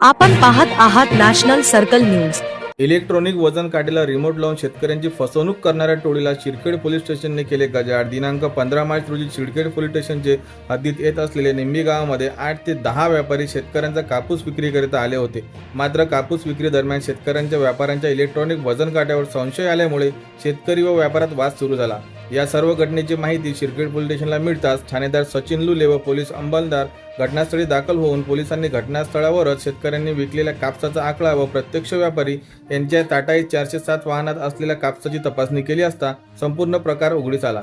आपण पाहत आहात नॅशनल सर्कल न्यूज. इलेक्ट्रॉनिक वजन काठीला रिमोट लावून शेतकऱ्यांची फसवणूक करणाऱ्या टोळीला शिरखेड पोलीस स्टेशनने केले गजाड दिनांक पंधरा मार्च रोजी शिरखेड पोलीस स्टेशनचे हद्दीत येत असलेले निंबी गावामध्ये आठ ते दहा व्यापारी शेतकऱ्यांचा कापूस विक्रीकरिता आले होते. मात्र कापूस विक्री दरम्यान शेतकऱ्यांच्या व्यापाऱ्यांच्या इलेक्ट्रॉनिक वजन काट्यावर संशय आल्यामुळे शेतकरी व व्यापारात वाद सुरू झाला. या सर्व घटनेची माहिती शिरखेड पोलीस स्टेशनला मिळताच ठाणेदार सचिन लुले व पोलीस अंमलदार घटनास्थळी दाखल होऊन पोलिसांनी घटनास्थळावरच शेतकऱ्यांनी विकलेल्या कापसाचा आकडा व प्रत्यक्ष व्यापारी यांच्या ताटाई चारशे सात वाहनात असलेल्या कापसाची तपासणी केली असता संपूर्ण प्रकार उघडीस आला.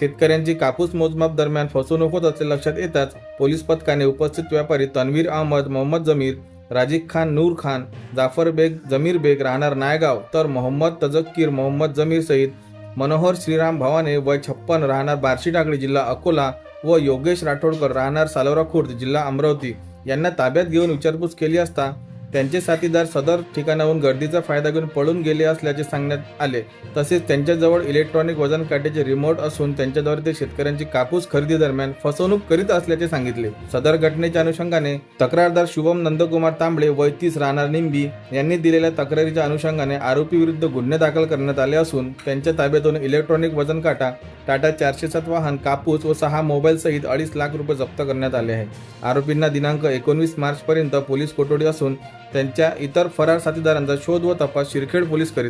शेतकऱ्यांची कापूस मोजमाप दरम्यान फसवणूक होत असे लक्षात येताच पोलीस पथकाने उपस्थित व्यापारी तन्वीर अहमद मोहम्मद जमीर राजिक खान नूर खान जाफर बेग जमीर बेग राहणार नायगाव तर मोहम्मद तजक्कीर मोहम्मद जमीर सहित मनोहर श्रीराम भवाने वय छप्पन राहणार बार्शी टाकळी जिल्हा अकोला व योगेश राठोडकर राहणार सालोरा खुर्द जिल्हा अमरावती. यांना ताब्यात घेऊन विचारपूस केली असता त्यांचे साथीदार सदर ठिकाणाहून गर्दीचा फायदा घेऊन पळून गेले असल्याचे सांगण्यात आले. तसेच त्यांच्याजवळ इलेक्ट्रॉनिक वजन काट्याचे रिमोट असून त्यांच्याद्वारे ते शेतकऱ्यांची कापूस खरेदी दरम्यान फसवणूक करीत असल्याचे सांगितले. सदर घटनेच्या अनुषंगाने तक्रारदार शुभम नंदकुमार तांबळे वैतीस राहणार निंबी यांनी दिलेल्या तक्रारीच्या अनुषंगाने आरोपी विरुद्ध गुन्हे दाखल करण्यात आले असून त्यांच्या ताब्यातून इलेक्ट्रॉनिक वजन काटा टाटा चारशे सात वाहन कापूस व सहा मोबाईलसहित अडीच लाख रुपये जप्त करण्यात आले आहे. आरोपींना दिनांक एकोणवीस मार्चपर्यंत पोलीस कोठडी असून त्यांच्या इतर फरार साथीदारांचा शोध व तपास शिरखेड पोलीस करीत